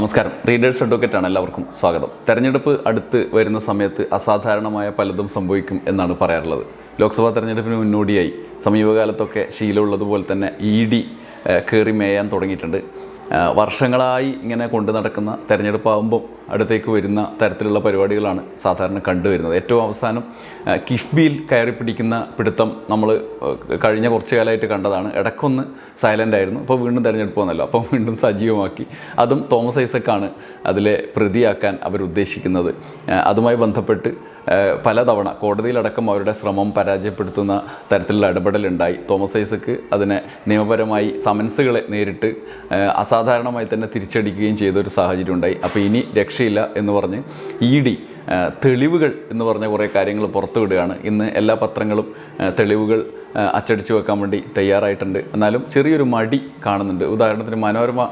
നമസ്കാരം. Readers advocate ആണ് എല്ലാവർക്കും സ്വാഗതം. തെരഞ്ഞെടുപ്പ് അടുത്ത് വരുന്ന സമയത്ത് അസാധാരണമായ പലതും സംഭവിക്കും എന്നാണ് പറയാറുള്ളത്. ലോക്സഭാ തെരഞ്ഞെടുപ്പിന് മുന്നോടിയായി സമീപകാലത്തൊക്കെ ശീലമുള്ളതുപോലെ തന്നെ ഇ ഡി കയറി മേയാൻ തുടങ്ങിയിട്ടുണ്ട്. വർഷങ്ങളായി ഇങ്ങനെ കൊണ്ടു നടക്കുന്ന തെരഞ്ഞെടുപ്പാകുമ്പോൾ അടുത്തേക്ക് വരുന്ന തരത്തിലുള്ള പരിപാടികളാണ് സാധാരണ കണ്ടുവരുന്നത്. ഏറ്റവും അവസാനം കിഫ്ബിയിൽ കയറി പിടിക്കുന്ന പിടുത്തം നമ്മൾ കഴിഞ്ഞ കുറച്ച് കാലമായിട്ട് കണ്ടതാണ്. ഇടയ്ക്കൊന്ന് സൈലന്റ് ആയിരുന്നു. അപ്പോൾ വീണ്ടും തിരഞ്ഞെടുപ്പ് വന്നല്ലോ. അപ്പം വീണ്ടും സജീവമാക്കി. അതും തോമസ് ഐസക്കാണ് അതിലെ പ്രതിയാക്കാൻ അവരുദ്ദേശിക്കുന്നത്. അതുമായി ബന്ധപ്പെട്ട് പലതവണ കോടതിയിലടക്കം അവരുടെ ശ്രമം പരാജയപ്പെടുത്തുന്ന തരത്തിലുള്ള ഇടപെടലുണ്ടായി. തോമസ് ഐസക്ക് അതിനെ നിയമപരമായി സമൻസുകളെ നേരിട്ട് അസാധാരണമായി തന്നെ തിരിച്ചടിക്കുകയും ചെയ്ത ഒരു സാഹചര്യം ഉണ്ടായി അപ്പോൾ ഇനി രക്ഷയില്ല എന്ന് പറഞ്ഞ് ഇ ഡി തെളിവുകൾ എന്ന് പറഞ്ഞ കുറേ കാര്യങ്ങൾ പുറത്തുവിടുകയാണ്. ഇന്ന് എല്ലാ പത്രങ്ങളും തെളിവുകൾ അച്ചടിച്ച് വെക്കാൻ വേണ്ടി തയ്യാറായിട്ടുണ്ട്. എന്നാലും ചെറിയൊരു മടി കാണുന്നുണ്ട്. ഉദാഹരണത്തിന് മനോരമ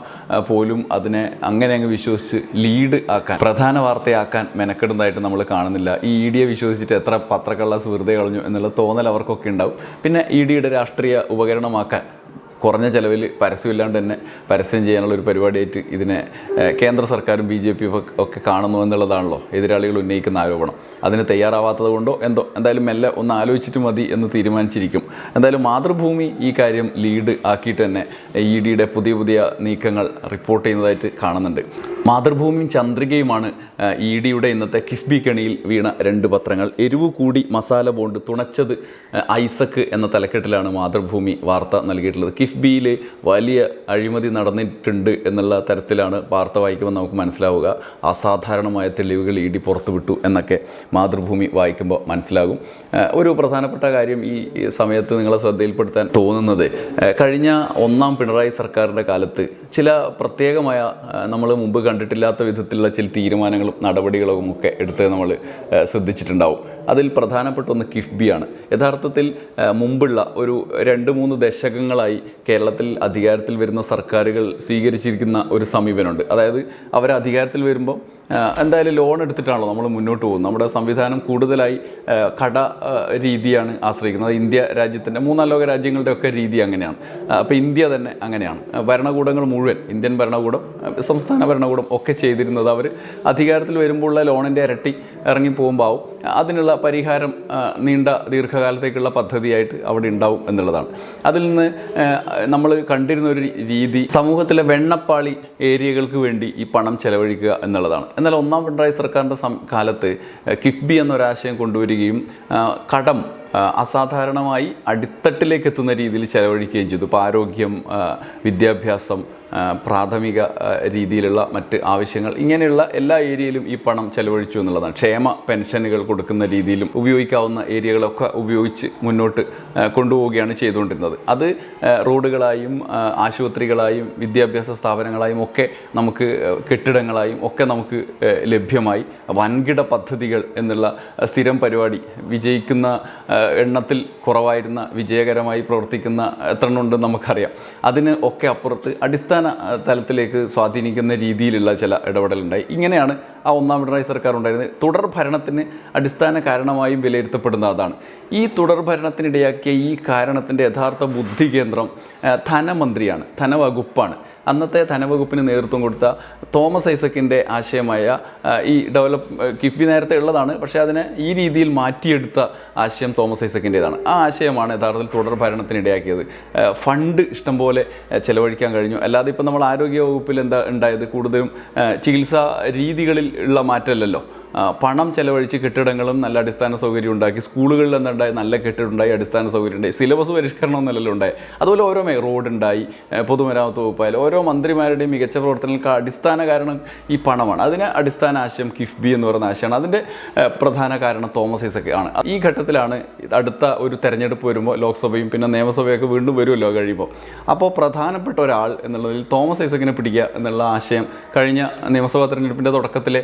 പോലും അതിനെ അങ്ങനെ അങ്ങ് വിശ്വസിച്ച് ലീഡ് ആക്കാൻ പ്രധാന വാർത്തയാക്കാൻ മെനക്കെടുന്നതായിട്ട് നമ്മൾ കാണുന്നില്ല. ഈ ഇ ഡിയെ വിശ്വസിച്ചിട്ട് എത്ര പത്രക്കള്ളാസ് വെറുതെ കളഞ്ഞു എന്നുള്ള തോന്നൽ അവർക്കൊക്കെ ഉണ്ടാവും. പിന്നെ ഇ ഡിയുടെ രാഷ്ട്രീയ ഉപകരണമാക്കാൻ കുറഞ്ഞ ചിലവിൽ പരസ്യമില്ലാണ്ട് തന്നെ പരസ്യം ചെയ്യാനുള്ള ഒരു പരിപാടിയായിട്ട് ഇതിനെ കേന്ദ്ര സർക്കാരും ബി ജെ പിയും ഒക്കെ കാണുന്നു എന്നുള്ളതാണല്ലോ എതിരാളികൾ ഉന്നയിക്കുന്ന ആരോപണം. അതിന് തയ്യാറാവാത്തത് കൊണ്ടോ എന്തോ എന്തായാലും മെല്ലെ ഒന്ന് ആലോചിച്ചിട്ട് മതി എന്ന് തീരുമാനിച്ചിരിക്കും. എന്തായാലും മാതൃഭൂമി ഈ കാര്യം ലീഡ് ആക്കിയിട്ട് തന്നെ ഇ ഡിയുടെ പുതിയ പുതിയ നീക്കങ്ങൾ റിപ്പോർട്ട് ചെയ്യുന്നതായിട്ട് കാണുന്നുണ്ട്. മാതൃഭൂമിയും ചന്ദ്രികയുമാണ് ഇ ഡിയുടെ ഇന്നത്തെ കിഫ്ബി കെണിയിൽ വീണ രണ്ട് പത്രങ്ങൾ. എരിവ് കൂടി മസാല ബോണ്ട് തുണച്ചത് ഐസക് ഐസക്ക് എന്ന തലക്കെട്ടിലാണ് മാതൃഭൂമി വാർത്ത നൽകിയിട്ടുള്ളത്. കിഫ്ബിയിൽ വലിയ അഴിമതി നടന്നിട്ടുണ്ട് എന്നുള്ള തരത്തിലാണ് വാർത്ത വായിക്കുമ്പോൾ നമുക്ക് മനസ്സിലാവുക. അസാധാരണമായ തെളിവുകൾ ഇ ഡി പുറത്തുവിട്ടു എന്നൊക്കെ മാതൃഭൂമി വായിക്കുമ്പോൾ മനസ്സിലാകും. ഒരു പ്രധാനപ്പെട്ട കാര്യം ഈ സമയത്ത് നിങ്ങളെ ശ്രദ്ധയിൽപ്പെടുത്താൻ തോന്നുന്നത് കഴിഞ്ഞ ഒന്നാം പിണറായി സർക്കാരിന്റെ കാലത്ത് ചില പ്രത്യേകമായ നമ്മൾ മുമ്പ് കണ്ടിട്ടില്ലാത്ത വിധത്തിലുള്ള ചില തീരുമാനങ്ങളും നടപടികളും ഒക്കെ എടുത്ത് നമ്മൾ ശ്രദ്ധിച്ചിട്ടുണ്ടാവും. അതിൽ പ്രധാനപ്പെട്ട ഒന്ന് കിഫ്ബിയാണ് യഥാർത്ഥത്തിൽ മുമ്പുള്ള ഒരു രണ്ട് മൂന്ന് ദശകങ്ങളായി കേരളത്തിൽ അധികാരത്തിൽ വരുന്ന സർക്കാരുകൾ സ്വീകരിച്ചിരിക്കുന്ന ഒരു സമീപനമുണ്ട്. അതായത് അവർ അധികാരത്തിൽ വരുമ്പോൾ എന്തായാലും ലോൺ എടുത്തിട്ടാണല്ലോ നമ്മൾ മുന്നോട്ട് പോകുന്നത്. നമ്മുടെ സംവിധാനം കൂടുതലായി കട രീതിയാണ് ആശ്രയിക്കുന്നത്. ഇന്ത്യ രാജ്യത്തിന്റെ മൂന്നാം ലോക രാജ്യങ്ങളുടെ ഒക്കെ രീതി അങ്ങനെയാണ്. അപ്പോൾ ഇന്ത്യ തന്നെ അങ്ങനെയാണ്. ഭരണകൂടങ്ങൾ മുഴുവൻ ഇന്ത്യൻ ഭരണകൂടം സംസ്ഥാന ഭരണകൂടം ഒക്കെ ചെയ്തിരുന്നത് അവർ അധികാരത്തിൽ വരുമ്പോഴുള്ള ലോണിന്റെ ഇരട്ടി ഇറങ്ങി പോകുമ്പോൾ ആവും അതിനുള്ള പരിഹാരം നീണ്ട ദീർഘകാലത്തേക്കുള്ള പദ്ധതിയായിട്ട് അവിടെ ഉണ്ടാവും എന്നുള്ളതാണ്. അതിൽ നിന്ന് നമ്മൾ കണ്ടിരുന്ന ഒരു രീതി സമൂഹത്തിലെ വെണ്ണപ്പാളി ഏരിയകൾക്ക് വേണ്ടി ഈ പണം ചെലവഴിക്കുക എന്നുള്ളതാണ്. എന്നാൽ ഒന്നാം പിണറായി സർക്കാരിന്റെ കാലത്ത് കിഫ്ബി എന്നൊരാശയം കൊണ്ടുവരികയും കടം അസാധാരണമായി അടിത്തട്ടിലേക്ക് എത്തുന്ന രീതിയിൽ ചെലവഴിക്കുകയും ചെയ്തു. ഇപ്പോൾ ആരോഗ്യം വിദ്യാഭ്യാസം പ്രാഥമിക രീതിയിലുള്ള മറ്റ് ആവശ്യങ്ങൾ. ഇങ്ങനെയുള്ള എല്ലാ ഏരിയയിലും ഈ പണം ചെലവഴിച്ചു എന്നുള്ളതാണ്. ക്ഷേമ പെൻഷനുകൾ കൊടുക്കുന്ന രീതിയിലും ഉപയോഗിക്കാവുന്ന ഏരിയകളൊക്കെ ഉപയോഗിച്ച് മുന്നോട്ട് കൊണ്ടുപോവുകയാണ് ചെയ്തുകൊണ്ടിരുന്നത്. അത് റോഡുകളായും ആശുപത്രികളായും വിദ്യാഭ്യാസ സ്ഥാപനങ്ങളായും ഒക്കെ നമുക്ക് കെട്ടിടങ്ങളായും ഒക്കെ നമുക്ക് ലഭ്യമായി. വൻകിട പദ്ധതികൾ എന്നുള്ള സ്ഥിരം പരിപാടി വിജയിക്കുന്ന എണ്ണത്തിൽ കുറവായിരുന്ന വിജയകരമായി പ്രവർത്തിക്കുന്ന എത്ര ഉണ്ടെന്ന് നമുക്കറിയാം. അതിന് ഒക്കെ അപ്പുറത്ത് അടിസ്ഥാന ആഹ് തലത്തിലേക്ക് സ്വാധീനിക്കുന്ന രീതിയിലുള്ള ചില ഇടപെടലുണ്ടായി. ഇങ്ങനെയാണ് ആ ഒന്നാം പിണറായി സർക്കാർ ഉണ്ടായിരുന്നത് തുടർ ഭരണത്തിന് അടിസ്ഥാന കാരണമായും വിലയിരുത്തപ്പെടുന്ന അതാണ്. ഈ തുടർ ഭരണത്തിനിടയാക്കിയ ഈ കാരണത്തിന്റെ യഥാർത്ഥ ബുദ്ധി കേന്ദ്രം ധനമന്ത്രിയാണ് ധനവകുപ്പാണ്. അന്നത്തെ ധനവകുപ്പിന് നേതൃത്വം കൊടുത്ത തോമസ് ഐസക്കിന്റെ ആശയമായ ഈ ഡെവലപ്പ് കിഫ്ബി നേരത്തെ ഉള്ളതാണ്. പക്ഷേ അതിനെ ഈ രീതിയിൽ മാറ്റിയെടുത്ത ആശയം തോമസ് ഐസക്കിന്റേതാണ് ആ ആശയമാണ് യഥാർത്ഥത്തിൽ തുടർ ഭരണത്തിനിടയാക്കിയത് ഫണ്ട് ഇഷ്ടംപോലെ ചിലവഴിക്കാൻ കഴിഞ്ഞു. അല്ലാതെ ഇപ്പം നമ്മൾ ആരോഗ്യ വകുപ്പിൽ എന്താ ഉണ്ടായത്? കൂടുതലും ചികിത്സാ രീതികളിൽ ഉള്ള മാറ്റമല്ലല്ലോ. പണം ചെലവഴിച്ച് കെട്ടിടങ്ങളും നല്ല അടിസ്ഥാന സൗകര്യം ഉണ്ടാക്കി സ്കൂളുകളിൽ എന്തുണ്ടായി നല്ല കെട്ടിടം ഉണ്ടായി അടിസ്ഥാന സൗകര്യം ഉണ്ടായി സിലബസ് പരിഷ്കരണം എന്നല്ലല്ലോ ഉണ്ടായി. അതുപോലെ ഓരോ റോഡ് ഉണ്ടായി പൊതുമരാമത്ത് വകുപ്പായാലും ഓരോ മന്ത്രിമാരുടെയും മികച്ച പ്രവർത്തനങ്ങൾക്ക് അടിസ്ഥാന കാരണം ഈ പണമാണ്. അതിന് അടിസ്ഥാന ആശയം കിഫ്ബി എന്ന് പറയുന്ന ആശയമാണ്. അതിന്റെ പ്രധാന കാരണം തോമസ് ഐസക് ആണ്. ഈ ഘട്ടത്തിലാണ് അടുത്ത ഒരു തെരഞ്ഞെടുപ്പ് വരുമ്പോൾ ലോക്സഭയും പിന്നെ നിയമസഭയൊക്കെ വീണ്ടും വരുമല്ലോ കഴിയുമ്പോൾ. അപ്പോൾ പ്രധാനപ്പെട്ട ഒരാൾ എന്നുള്ളതിൽ തോമസ് ഐസക്കിനെ പിടിക്കുക എന്നുള്ള ആശയം കഴിഞ്ഞ നിയമസഭാ തെരഞ്ഞെടുപ്പിന്റെ തുടക്കത്തിൽ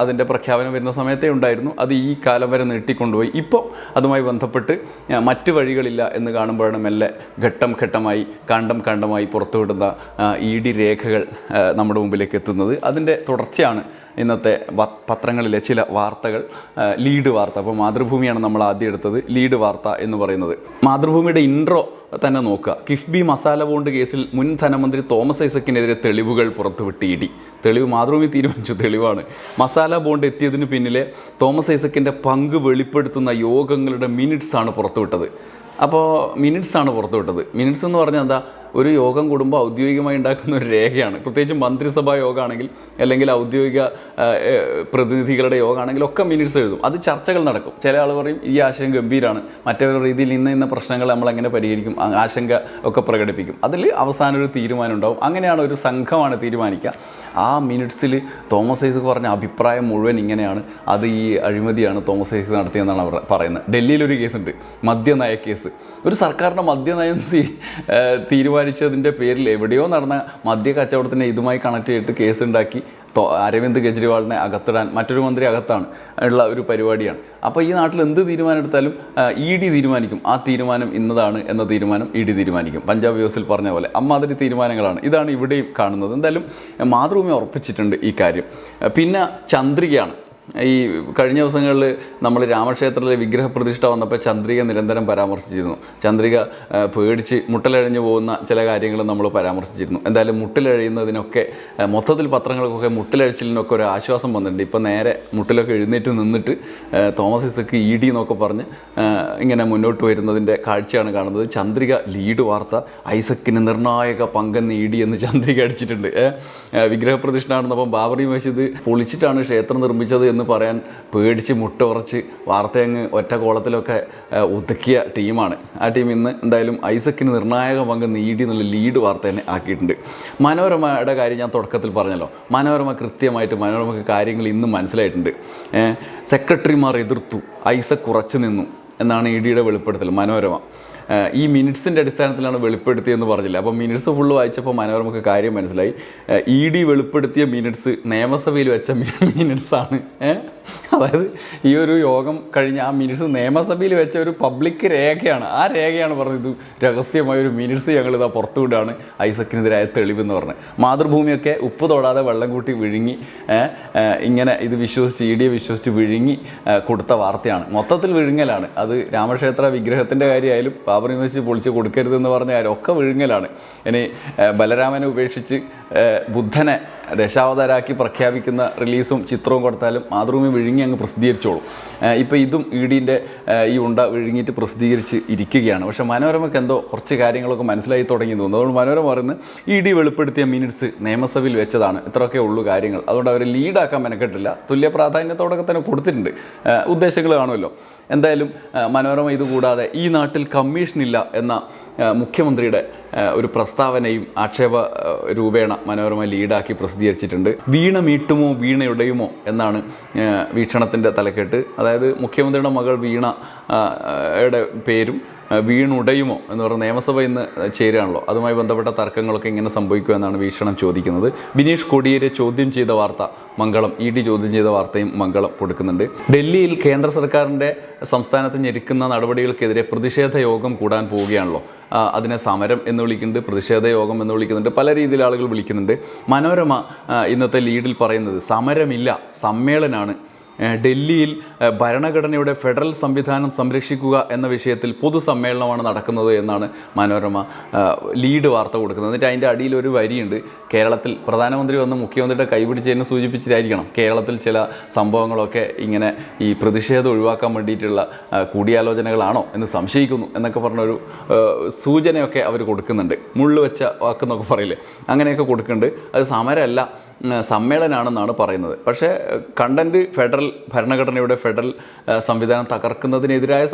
അതിന്റെ പ്രഖ്യാപനം വരുന്ന സമയത്തേ ഉണ്ടായിരുന്നു. അത് ഈ കാലം വരെ നീട്ടിക്കൊണ്ടുപോയി. ഇപ്പോൾ അതുമായി ബന്ധപ്പെട്ട് മറ്റു വഴികളില്ല എന്ന് കാണുമ്പോഴാണ് മെല്ലെ ഘട്ടം ഘട്ടമായി കണ്ടം കണ്ടമായി പുറത്തുവിടുന്ന ഇ ഡി രേഖകൾ നമ്മുടെ മുമ്പിലേക്ക് എത്തുന്നത്. അതിന്റെ തുടർച്ചയാണ് ഇന്നത്തെ പത്രങ്ങളിലെ ചില വാർത്തകൾ. ലീഡ് വാർത്ത. അപ്പോൾ മാതൃഭൂമിയാണ് നമ്മൾ ആദ്യം എടുത്തത്. ലീഡ് വാർത്ത എന്ന് പറയുന്നത്. മാതൃഭൂമിയുടെ ഇൻട്രോ തന്നെ നോക്കുക. കിഫ്ബി മസാല ബോണ്ട് കേസിൽ മുൻ ധനമന്ത്രി തോമസ് ഐസക്കിനെതിരെ തെളിവുകൾ പുറത്തുവിട്ട് ഇ ഡി. തെളിവ് മാതൃഭൂമി തീരുമാനിച്ചു തെളിവാണ്. മസാല ബോണ്ട് എത്തിയതിന് പിന്നിലെ തോമസ് ഐസക്കിന്റെ പങ്ക് വെളിപ്പെടുത്തുന്ന യോഗങ്ങളുടെ മിനിറ്റ്സ് ആണ് പുറത്തുവിട്ടത്. അപ്പോൾ മിനിറ്റ്സ് ആണ് പുറത്തുവിട്ടത്. മിനിറ്റ്സ് എന്ന് പറഞ്ഞാൽ എന്താ? ഒരു യോഗം കൂടുമ്പോൾ ഔദ്യോഗികമായി ഉണ്ടാക്കുന്ന ഒരു രേഖയാണ്. പ്രത്യേകിച്ച് മന്ത്രിസഭാ യോഗമാണെങ്കിൽ അല്ലെങ്കിൽ ഔദ്യോഗിക പ്രതിനിധികളുടെ യോഗമാണെങ്കിൽ ഒക്കെ മിനിറ്റ്സ് എഴുതും. അത് ചർച്ചകൾ നടക്കും. ചില ആൾ പറയും ഈ ആശയം ഗംഭീരമാണ് മറ്റൊരു രീതിയിൽ ഇന്ന ഇന്ന പ്രശ്നങ്ങൾ നമ്മൾ എങ്ങനെ പരിഹരിക്കും? ആശങ്ക ഒക്കെ പ്രകടിപ്പിക്കും. അതിൽ അവസാനം ഒരു തീരുമാനം ഉണ്ടാവും. അങ്ങനെയാണ് ഒരു സംഘമാണ് തീരുമാനിക്കുക. ആ മിനിറ്റ്സിൽ തോമസ് ഐസക് പറഞ്ഞ അഭിപ്രായം മുഴുവൻ ഇങ്ങനെയാണ്. അത് ഈ അഴിമതിയാണ് തോമസ് ഐസക് നടത്തിയെന്നാണ് അവർ പറയുന്നത്. ഡൽഹിയിൽ ഡൽഹിയിലൊരു കേസുണ്ട്. മദ്യനയ കേസ്. ഒരു സർക്കാരിന്റെ മദ്യനയം സി തീരുമാനിച്ചതിന്റെ പേരിൽ എവിടെയോ നടന്ന മദ്യ കച്ചവടത്തിനെ ഇതുമായി കണക്ട് ചെയ്തിട്ട് കേസുണ്ടാക്കി. അരവിന്ദ് കെജ്രിവാളിനെ അകത്തിടാൻ മറ്റൊരു മന്ത്രി അകത്താണ് ഉള്ള ഒരു പരിപാടിയാണ്. അപ്പോൾ ഈ നാട്ടിൽ എന്ത് തീരുമാനം എടുത്താലും ഇ ഡി തീരുമാനിക്കും. ആ തീരുമാനം ഇന്നതാണ് എന്ന തീരുമാനം ഇ ഡി തീരുമാനിക്കും. പഞ്ചാബ് യൂസിൽ പറഞ്ഞ പോലെ അമ്മാതിരി തീരുമാനങ്ങളാണ്. ഇതാണ് ഇവിടെയും കാണുന്നത്. എന്തായാലും മാതൃഭൂമി ഉറപ്പിച്ചിട്ടുണ്ട് ഈ കാര്യം. പിന്നെ ചന്ദ്രികയാണ്. ഈ കഴിഞ്ഞ ദിവസങ്ങളിൽ നമ്മൾ രാമക്ഷേത്രത്തിലെ വിഗ്രഹ പ്രതിഷ്ഠ വന്നപ്പോൾ ചന്ദ്രിക നിരന്തരം പരാമർശിച്ചിരുന്നു. ചന്ദ്രിക പേടിച്ച് മുട്ടലഴിഞ്ഞു പോകുന്ന ചില കാര്യങ്ങൾ നമ്മൾ പരാമർശിച്ചിരുന്നു. എന്തായാലും മുട്ടിലഴിയുന്നതിനൊക്കെ മൊത്തത്തിൽ പത്രങ്ങൾക്കൊക്കെ മുട്ടിലഴിച്ചിലിനൊക്കെ ഒരു ആശ്വാസം വന്നിട്ടുണ്ട്. ഇപ്പോൾ നേരെ മുട്ടിലൊക്കെ എഴുന്നേറ്റ് നിന്നിട്ട് തോമസ് ഇസക്ക് ഇ ഡി എന്നൊക്കെ പറഞ്ഞ് ഇങ്ങനെ മുന്നോട്ട് വരുന്നതിന്റെ കാഴ്ചയാണ് കാണുന്നത്. ചന്ദ്രിക ലീഡ് വാർത്ത ഐസക്കിന് നിർണായക പങ്കെന്ന് ഇ ഡി എന്ന് ചന്ദ്രിക അടിച്ചിട്ടുണ്ട്. വിഗ്രഹപ്രതിഷ്ഠ നടന്നപ്പം ബാബറി മസ്ജിദ് പൊളിച്ചിട്ടാണ് ക്ഷേത്രം നിർമ്മിച്ചത് എന്ന് പറയാൻ പേടിച്ച് മുട്ട ഉറച്ച് വാർത്തയങ്ങ് ഒറ്റ കോളത്തിലൊക്കെ ഒതുക്കിയ ടീമാണ്. ആ ടീം ഇന്ന് എന്തായാലും ഐസക്കിന് നിർണായക പങ്ക് നീടി എന്നുള്ള ലീഡ് വാർത്ത തന്നെ ആക്കിയിട്ടുണ്ട്. മനോരമയുടെ കാര്യം ഞാൻ തുടക്കത്തിൽ പറഞ്ഞല്ലോ. മനോരമ കൃത്യമായിട്ട് മനോരമക്ക് കാര്യങ്ങൾ ഇന്ന് മനസ്സിലായിട്ടുണ്ട്. സെക്രട്ടറിമാർ എതിർത്തു. ഐസക് ഉറച്ചു നിന്നു എന്നാണ് ഇ ഡിയുടെ വെളിപ്പെടുത്തൽ. മനോരമ. ഈ മിനിറ്റ്സിന്റെ അടിസ്ഥാനത്തിലാണ് വെളിപ്പെടുത്തിയെന്ന് പറഞ്ഞില്ല? അപ്പോൾ മിനിറ്റ്സ് ഫുള്ള് വായിച്ചപ്പോൾ മനോരമക്ക് കാര്യം മനസ്സിലായി ഇ ഡി വെളിപ്പെടുത്തിയ മിനിറ്റ്സ് നിയമസഭയിൽ വെച്ച മിനിറ്റ്സ് ആണ് ഏഹ് അതായത് ഈ ഒരു യോഗം കഴിഞ്ഞ് ആ മിനിറ്റ്സ് നിയമസഭയിൽ വെച്ച ഒരു പബ്ലിക് രേഖയാണ്. ആ രേഖയാണ് പറഞ്ഞത് രഹസ്യമായ ഒരു മിനിറ്റ്സ് ഞങ്ങൾ ഇതാ പുറത്തുവിടാണ് ഐസക്കിനെതിരായ തെളിവെന്ന് പറഞ്ഞ്. മാതൃഭൂമിയൊക്കെ ഉപ്പ് തൊടാതെ വെള്ളം കൂട്ടി വിഴുങ്ങി ഇങ്ങനെ ഇത് വിശ്വസിച്ച് ഇ ഡിയെ വിശ്വസിച്ച് വിഴുങ്ങി കൊടുത്ത വാർത്തയാണ്. മൊത്തത്തിൽ വിഴുങ്ങലാണ്. അത് രാമക്ഷേത്ര വിഗ്രഹത്തിന്റെ കാര്യമായാലും ബാബറി മസ്ജിദ് പൊളിച്ച് കൊടുക്കരുതെന്ന് പറഞ്ഞ കാര്യം ഒക്കെ വിഴുങ്ങലാണ്. ഇനി ബലരാമനെ ഉപേക്ഷിച്ച് ബുദ്ധനെ ദശാവതാരാക്കി പ്രഖ്യാപിക്കുന്ന റിലീസും ചിത്രവും കൊടുത്താലും മാതൃഭൂമി വിഴുങ്ങി അങ്ങ് പ്രസിദ്ധീകരിച്ചോളും. ഇപ്പോൾ ഇതും ഇ ഡിന്റെ ഈ ഉണ്ട വിഴുങ്ങിയിട്ട് പ്രസിദ്ധീകരിച്ച് ഇരിക്കുകയാണ്. പക്ഷേ മനോരമയ്ക്ക് എന്തോ കുറച്ച് കാര്യങ്ങളൊക്കെ മനസ്സിലായി തുടങ്ങി തോന്നുന്നു. അതുകൊണ്ട് മനോരമ പറയുന്നത് ഇ ഡി വെളിപ്പെടുത്തിയ മിനിറ്റ്സ് നിയമസഭയിൽ വെച്ചതാണ്. ഇത്രയൊക്കെ ഉള്ളൂ കാര്യങ്ങൾ. അതുകൊണ്ട് അവർ ലീഡാക്കാൻ മെനക്കെട്ടില്ല. തുല്യ പ്രാധാന്യത്തോടൊക്കെ തന്നെ കൊടുത്തിട്ടുണ്ട്. ഉദ്ദേശങ്ങൾ കാണുമല്ലോ. എന്തായാലും മനോരമ ഇതുകൂടാതെ ഈ നാട്ടിൽ കമ്മീഷനില്ല എന്ന മുഖ്യമന്ത്രിയുടെ ഒരു പ്രസ്താവനയും ആക്ഷേപ രൂപേണ മനോരമ ലീഡാക്കി പ്രസിദ്ധീകരിച്ചിട്ടുണ്ട്. വീണ മീട്ടുമോ വീണയുടെയുമോ എന്നാണ് വീക്ഷണത്തിന്റെ തലക്കെട്ട്. അതായത് മുഖ്യമന്ത്രിയുടെ മകൾ വീണയുടെ പേരും വീണുടയുമോ എന്ന് പറഞ്ഞ നിയമസഭ ഇന്ന് ചേരുകയാണല്ലോ. അതുമായി ബന്ധപ്പെട്ട തർക്കങ്ങളൊക്കെ ഇങ്ങനെ സംഭവിക്കുമെന്നാണ് വീക്ഷണം ചോദിക്കുന്നത്. ബിനീഷ് കോടിയേരെ ചോദ്യം ചെയ്ത വാർത്ത മംഗളം ഇ ഡി ചോദ്യം ചെയ്ത വാർത്തയും മംഗളം കൊടുക്കുന്നുണ്ട്. ഡൽഹിയിൽ കേന്ദ്ര സർക്കാരിന്റെ സംസ്ഥാനത്ത് ഞെരുക്കുന്ന നടപടികൾക്കെതിരെ പ്രതിഷേധ യോഗം കൂടാൻ പോവുകയാണല്ലോ. അതിനെ സമരം എന്ന് വിളിക്കുന്നുണ്ട് പ്രതിഷേധ യോഗം എന്ന് വിളിക്കുന്നുണ്ട് പല രീതിയിൽ ആളുകൾ വിളിക്കുന്നുണ്ട്. മനോരമ ഇന്നത്തെ ലീഡിൽ പറയുന്നത് സമരമില്ല സമ്മേളനാണ് ഏഹ് ഡൽഹിയിൽ ഭരണഘടനയുടെ ഫെഡറൽ സംവിധാനം സംരക്ഷിക്കുക എന്ന വിഷയത്തിൽ പൊതുസമ്മേളനമാണ് നടക്കുന്നത് എന്നാണ് മനോരമ ലീഡ് വാർത്ത കൊടുക്കുന്നത്. എന്നിട്ട് അതിന്റെ അടിയിൽ ഒരു വരിയുണ്ട്. കേരളത്തിൽ പ്രധാനമന്ത്രി വന്ന് മുഖ്യമന്ത്രിയുടെ കൈപിടിച്ചതിനെ സൂചിപ്പിച്ചിട്ടായിരിക്കണം. കേരളത്തിൽ ചില സംഭവങ്ങളൊക്കെ ഇങ്ങനെ ഈ പ്രതിഷേധം ഒഴിവാക്കാൻ വേണ്ടിയിട്ടുള്ള കൂടിയാലോചനകളാണോ എന്ന് സംശയിക്കുന്നു എന്നൊക്കെ പറഞ്ഞൊരു സൂചനയൊക്കെ അവർ കൊടുക്കുന്നുണ്ട്. മുള്ളു വെച്ച വാക്കെന്നൊക്കെ പറയില്ലേ? അങ്ങനെയൊക്കെ കൊടുക്കുന്നുണ്ട്. അത് സമരമല്ല. ഉം, സമ്മേളനാണെന്നാണ് പറയുന്നത്. പക്ഷേ കണ്ടന്റ് ഫെഡറൽ ഭരണഘടനയുടെ ഫെഡറൽ സംവിധാനം തകർക്കുന്നതിനെതിരായ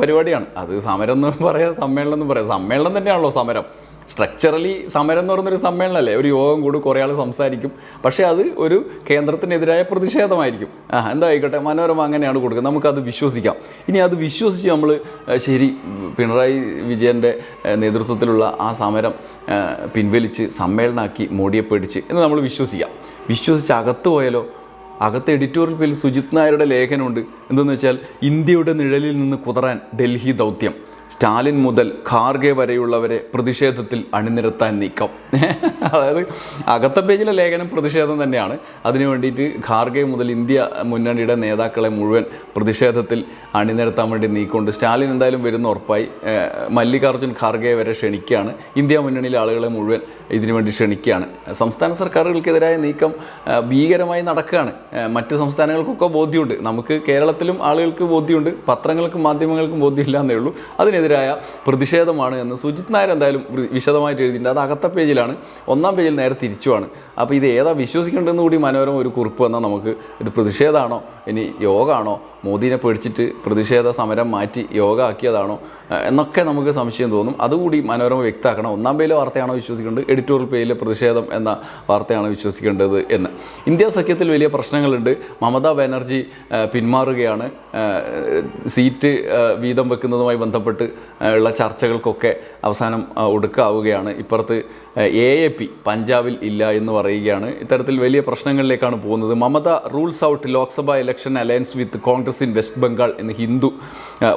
പരിപാടിയാണ്. അത് സമരം എന്ന് പറയാം സമ്മേളനം എന്ന് പറയാം. സമ്മേളനം തന്നെയാണല്ലോ സമരം. സ്ട്രക്ചറലി സമരം എന്ന് പറയുന്നൊരു സമ്മേളനമല്ലേ? ഒരു യോഗം കൂടും കുറേ ആൾ സംസാരിക്കും. പക്ഷേ അത് ഒരു കേന്ദ്രത്തിനെതിരായ പ്രതിഷേധമായിരിക്കും. ആ എന്തായിക്കോട്ടെ മനോരമ അങ്ങനെയാണ് കൊടുക്കുന്നത്. നമുക്കത് വിശ്വസിക്കാം. ഇനി അത് വിശ്വസിച്ച് നമ്മൾ ശരി പിണറായി വിജയന്റെ നേതൃത്വത്തിലുള്ള ആ സമരം പിൻവലിച്ച് സമ്മേളനമാക്കി മോഡിയെ പേടിച്ച് എന്ന് നമ്മൾ വിശ്വസിക്കാം. വിശ്വസിച്ച് അകത്ത് പോയാലോ? അകത്ത് എഡിറ്റോറിയൽ പേരിൽ സുജിത് നായരുടെ ലേഖനമുണ്ട്. എന്തെന്ന് വെച്ചാൽ ഇന്ത്യയുടെ നിഴലിൽ നിന്ന് കുതറാൻ ഡൽഹി ദൗത്യം. സ്റ്റാലിൻ മുതൽ ഖാർഗെ വരെയുള്ളവരെ പ്രതിഷേധത്തിൽ അണിനിരത്താൻ നീക്കം. അതായത് അകത്ത പേജിലെ ലേഖനം പ്രതിഷേധം തന്നെയാണ്. അതിനു വേണ്ടിയിട്ട് ഖാർഗെ മുതൽ ഇന്ത്യ മുന്നണിയുടെ നേതാക്കളെ മുഴുവൻ പ്രതിഷേധത്തിൽ അണിനിരത്താൻ വേണ്ടി നീക്കമുണ്ട്. സ്റ്റാലിൻ എന്തായാലും വരുന്ന ഉറപ്പായി. മല്ലികാർജുൻ ഖാർഗെ വരെ ക്ഷണിക്കുകയാണ്. ഇന്ത്യ മുന്നണിയിലെ ആളുകളെ മുഴുവൻ ഇതിനു വേണ്ടി ക്ഷണിക്കുകയാണ്. സംസ്ഥാന സർക്കാരുകൾക്കെതിരായ നീക്കം ഭീകരമായി നടക്കുകയാണ്. മറ്റ് സംസ്ഥാനങ്ങൾക്കൊക്കെ ബോധ്യമുണ്ട്. നമുക്ക് കേരളത്തിലും ആളുകൾക്ക് ബോധ്യമുണ്ട്. പത്രങ്ങൾക്കും മാധ്യമങ്ങൾക്കും ബോധ്യമില്ല എന്നേ ഉള്ളൂ. അതിനെതിരായ പ്രതിഷേധമാണ് എന്ന് സുജിത് നായർ എന്തായാലും വിശദമായിട്ട് എഴുതിയിട്ടുണ്ട്. അത് അകത്ത പേജിലാണ്. ഒന്നാം പേജിൽ നേരെ തിരിച്ചുമാണ് അപ്പോൾ ഇത് ഏതാ വിശ്വസിക്കേണ്ടതെന്ന് കൂടി മനോരമ ഒരു കുറിപ്പ് വന്നാൽ നമുക്ക് ഇത് പ്രതിഷേധമാണോ ഇനി യോഗ ആണോ മോദിനെ പേടിച്ചിട്ട് പ്രതിഷേധ സമരം മാറ്റി യോഗ ആക്കിയതാണോ എന്നൊക്കെ നമുക്ക് സംശയം തോന്നും. അതുകൂടി മനോരമ വ്യക്തമാക്കണം. ഒന്നാം പേയിലെ വാർത്തയാണോ വിശ്വസിക്കേണ്ടത്? എഡിറ്റോറിയൽ പേയിലെ പ്രതിഷേധം എന്ന വാർത്തയാണോ വിശ്വസിക്കേണ്ടത് എന്ന്. ഇന്ത്യ സഖ്യത്തിൽ വലിയ പ്രശ്നങ്ങളുണ്ട്. മമതാ ബാനർജി പിന്മാറുകയാണ്. സീറ്റ് വീതം വെക്കുന്നതുമായി ബന്ധപ്പെട്ട് ഉള്ള ചർച്ചകൾക്കൊക്കെ അവസാനം ഒടുക്കാവുകയാണ്. ഇപ്പുറത്ത് എ എ പി പഞ്ചാബിൽ ഇല്ല എന്ന് പറയുകയാണ്. ഇത്തരത്തിൽ വലിയ പ്രശ്നങ്ങളിലേക്കാണ് പോകുന്നത്. Mamata rules out Lok Sabha election alliance with Congress in West Bengal എന്ന് ഹിന്ദു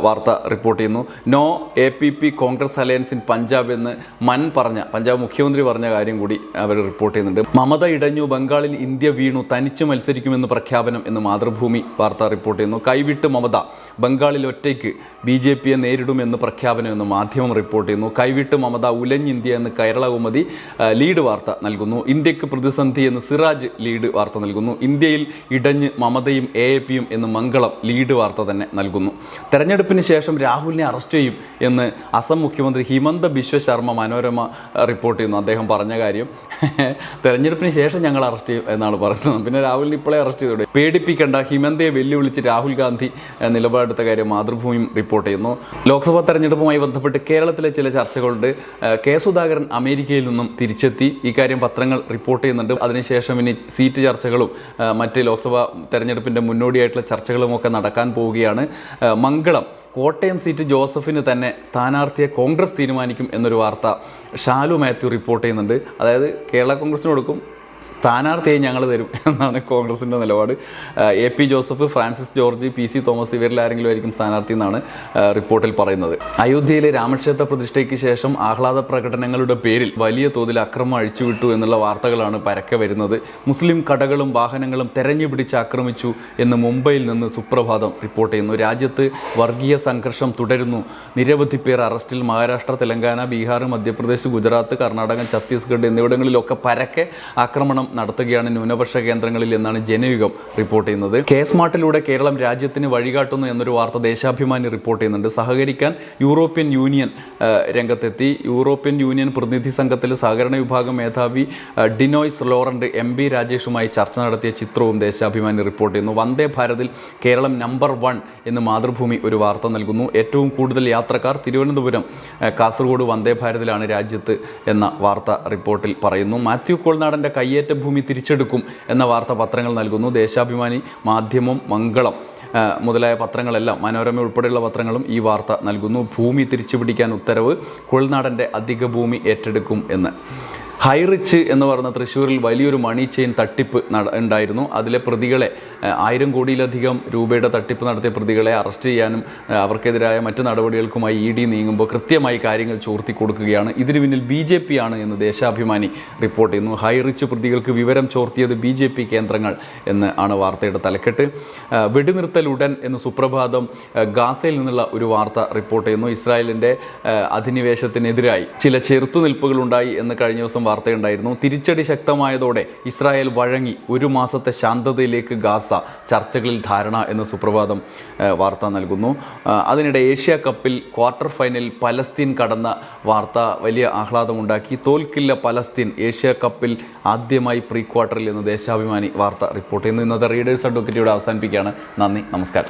വാർത്ത റിപ്പോർട്ട് ചെയ്യുന്നു. No A P P Congress alliance in Punjab എന്ന് മൻ പറഞ്ഞ പഞ്ചാബ് മുഖ്യമന്ത്രി പറഞ്ഞ കാര്യം കൂടി അവർ റിപ്പോർട്ട് ചെയ്യുന്നുണ്ട്. മമത ഇടഞ്ഞു ബംഗാളിൽ ഇന്ത്യ വീണു തനിച്ച് മത്സരിക്കുമെന്ന് പ്രഖ്യാപനം എന്ന് മാതൃഭൂമി വാർത്ത റിപ്പോർട്ട് ചെയ്യുന്നു. കൈവിട്ട് മമത ബംഗാളിൽ ഒറ്റയ്ക്ക് ബി ജെ പിയെ നേരിടുമെന്ന് പ്രഖ്യാപനം എന്ന് മാധ്യമം റിപ്പോർട്ട് ചെയ്യുന്നു. കൈവിട്ട് മമത ഉലഞ്ഞിന്ത്യ എന്ന് കേരളകൗമുദി ആ, ലീഡ് വാർത്ത നൽകുന്നു. ഇന്ത്യയ്ക്ക് പ്രതിസന്ധി എന്ന് സിറാജ് ലീഡ് വാർത്ത നൽകുന്നു. ഇന്ത്യയിൽ ഇടഞ്ഞ് മമതയും എ എ പിയും എന്ന് മംഗളം ലീഡ് വാർത്ത തന്നെ നൽകുന്നു. തെരഞ്ഞെടുപ്പിന് ശേഷം രാഹുലിനെ അറസ്റ്റ് ചെയ്യും എന്ന് അസം മുഖ്യമന്ത്രി ഹിമന്ത ബിശ്വ ശർമ്മ മനോരമ റിപ്പോർട്ട് ചെയ്യുന്നു. അദ്ദേഹം പറഞ്ഞ കാര്യം തെരഞ്ഞെടുപ്പിന് ശേഷം ഞങ്ങൾ അറസ്റ്റ് ചെയ്യും എന്നാണ് പറയുന്നത്. പിന്നെ രാഹുലിനെ ഇപ്പോഴേ അറസ്റ്റ് ചെയ്തോടെ പേടിപ്പിക്കേണ്ട ഹിമന്തയെ വെല്ലുവിളിച്ച് രാഹുൽ ഗാന്ധി നിലപാടെടുത്ത കാര്യം മാതൃഭൂമിയും റിപ്പോർട്ട് ചെയ്യുന്നു. ലോക്സഭാ തെരഞ്ഞെടുപ്പുമായി ബന്ധപ്പെട്ട് കേരളത്തിലെ ചില ചർച്ചകളുണ്ട്. കെ സുധാകരൻ അമേരിക്കയിൽ നിന്നും തിരിച്ചെത്തി ഇക്കാര്യം പത്രങ്ങൾ റിപ്പോർട്ട് ചെയ്യുന്നുണ്ട്. അതിനുശേഷം ഇനി സീറ്റ് ചർച്ചകളും മറ്റ് ലോക്സഭാ തെരഞ്ഞെടുപ്പിന്റെ മുന്നോടിയായിട്ടുള്ള ചർച്ചകളും ഒക്കെ നടക്കാൻ പോവുകയാണ്. മംഗളം കോട്ടയം സീറ്റ് ജോസഫിന് തന്നെ സ്ഥാനാർത്ഥിയെ കോൺഗ്രസ് തീരുമാനിക്കും എന്നൊരു വാർത്ത ഷാലു മാത്യു റിപ്പോർട്ട് ചെയ്യുന്നുണ്ട്. അതായത് കേരള കോൺഗ്രസിന് കൊടുക്കും സ്ഥാനാർത്ഥിയെ ഞങ്ങൾ തരും എന്നാണ് കോൺഗ്രസിന്റെ നിലപാട്. A P Joseph Francis George P C Thomas ഇവരിൽ ആരെങ്കിലും ആയിരിക്കും സ്ഥാനാർത്ഥി എന്നാണ് റിപ്പോർട്ടിൽ പറയുന്നത്. അയോധ്യയിലെ രാമക്ഷേത്ര പ്രതിഷ്ഠയ്ക്ക് ശേഷം ആഹ്ലാദ പ്രകടനങ്ങളുടെ പേരിൽ വലിയ തോതിൽ അക്രമം അഴിച്ചുവിട്ടു എന്നുള്ള വാർത്തകളാണ് പരക്കെ വരുന്നത്. മുസ്ലിം കടകളും വാഹനങ്ങളും തെരഞ്ഞു പിടിച്ച് ആക്രമിച്ചു എന്ന് മുംബൈയിൽ നിന്ന് സുപ്രഭാതം റിപ്പോർട്ട് ചെയ്യുന്നു. രാജ്യത്ത് വർഗീയ സംഘർഷം തുടരുന്നു. നിരവധി പേർ അറസ്റ്റിൽ മഹാരാഷ്ട്ര തെലങ്കാന ബീഹാർ മധ്യപ്രദേശ് ഗുജറാത്ത് കർണാടക ഛത്തീസ്ഗഡ് എന്നിവിടങ്ങളിലൊക്കെ പരക്കെ ആക്രമണം നടത്തുകയാണ് ന്യൂനപക്ഷ കേന്ദ്രങ്ങളിൽ എന്നാണ് ജനയുഗം റിപ്പോർട്ട് ചെയ്യുന്നത്. കെ സ്മാർട്ടിലൂടെ കേരളം രാജ്യത്തിന് വഴികാട്ടുന്നു എന്നൊരു വാർത്ത ദേശാഭിമാനി റിപ്പോർട്ട് ചെയ്യുന്നുണ്ട്. സഹകരിക്കാൻ യൂറോപ്യൻ യൂണിയൻ രംഗത്തെത്തി. യൂറോപ്യൻ യൂണിയൻ പ്രതിനിധി സംഘത്തിലെ സഹകരണ വിഭാഗം മേധാവി ഡിനോയ്സ് ലോറന്റ് എം ബി രാജേഷുമായി ചർച്ച നടത്തിയ ചിത്രവും ദേശാഭിമാനി റിപ്പോർട്ട് ചെയ്യുന്നു. വന്ദേ ഭാരതിൽ കേരളം നമ്പർ വൺ എന്ന് മാതൃഭൂമി ഒരു വാർത്ത നൽകുന്നു. ഏറ്റവും കൂടുതൽ യാത്രക്കാർ തിരുവനന്തപുരം കാസർഗോഡ് വന്ദേ ഭാരതിലാണ് രാജ്യത്ത് എന്ന വാർത്ത റിപ്പോർട്ടിൽ പറയുന്നു. മാത്യു കോൾനാടന്റെ കയ്യേറ്റ ഭൂമി തിരിച്ചെടുക്കും എന്ന വാർത്ത പത്രങ്ങൾ നൽകുന്നു. ദേശാഭിമാനി മാധ്യമം മംഗളം മുതലായ പത്രങ്ങളെല്ലാം മനോരമ ഉൾപ്പെടെയുള്ള പത്രങ്ങളും ഈ വാർത്ത നൽകുന്നു. ഭൂമി തിരിച്ചുപിടിക്കാൻ ഉത്തരവ് കുഴൽനാടന്റെ അധിക ഭൂമി ഏറ്റെടുക്കും എന്ന്. ഹൈറിച്ച് എന്ന് പറഞ്ഞ തൃശ്ശൂരിൽ വലിയൊരു മണി ചെയിൻ തട്ടിപ്പ് ഉണ്ടായിരുന്നു. അതിലെ പ്രതികളെ ആയിരം കോടിയിലധികം രൂപയുടെ തട്ടിപ്പ് നടത്തിയ പ്രതികളെ അറസ്റ്റ് ചെയ്യാനും അവർക്കെതിരായ മറ്റു നടപടികൾക്കുമായി ഇ ഡി നീങ്ങുമ്പോൾ കൃത്യമായി കാര്യങ്ങൾ ചോർത്തി കൊടുക്കുകയാണ്. ഇതിന് പിന്നിൽ ബി ജെ പി ആണ് എന്ന് ദേശാഭിമാനി റിപ്പോർട്ട് ചെയ്യുന്നു. ഹൈറിച്ച് പ്രതികൾക്ക് വിവരം ചോർത്തിയത് ബി ജെ പി കേന്ദ്രങ്ങൾ എന്ന് ആണ് വാർത്തയുടെ തലക്കെട്ട്. വെടിനിർത്തൽ ഉടൻ എന്ന് സുപ്രഭാതം ഗാസയിൽ നിന്നുള്ള ഒരു വാർത്ത റിപ്പോർട്ട് ചെയ്യുന്നു. ഇസ്രായേലിന്റെ അധിനിവേശത്തിനെതിരായി ചില ചെറുത്തുനിൽപ്പുകളുണ്ടായി എന്ന് കഴിഞ്ഞ ദിവസം വാർത്തയുണ്ടായിരുന്നു. തിരിച്ചടി ശക്തമായതോടെ ഇസ്രായേൽ വഴങ്ങി ഒരു മാസത്തെ ശാന്തതയിലേക്ക് ഗാസ ചർച്ചകളിൽ ധാരണ എന്ന സുപ്രഭാതം വാർത്ത നൽകുന്നു. അതിനിടെ ഏഷ്യ കപ്പിൽ ക്വാർട്ടർ ഫൈനലിൽ പലസ്തീൻ കടന്ന വാർത്ത വലിയ ആഹ്ലാദമുണ്ടാക്കി. തോൽക്കില്ല പലസ്തീൻ ഏഷ്യ കപ്പിൽ ആദ്യമായി പ്രീ ക്വാർട്ടറിൽ എന്ന് ദേശാഭിമാനി വാർത്ത റിപ്പോർട്ട് ചെയ്യുന്നു. ഇന്നത്തെ റീഡേഴ്സ് അഡ്വക്കറ്റിയോട് അവസാനിപ്പിക്കുകയാണ്. നന്ദി നമസ്കാരം.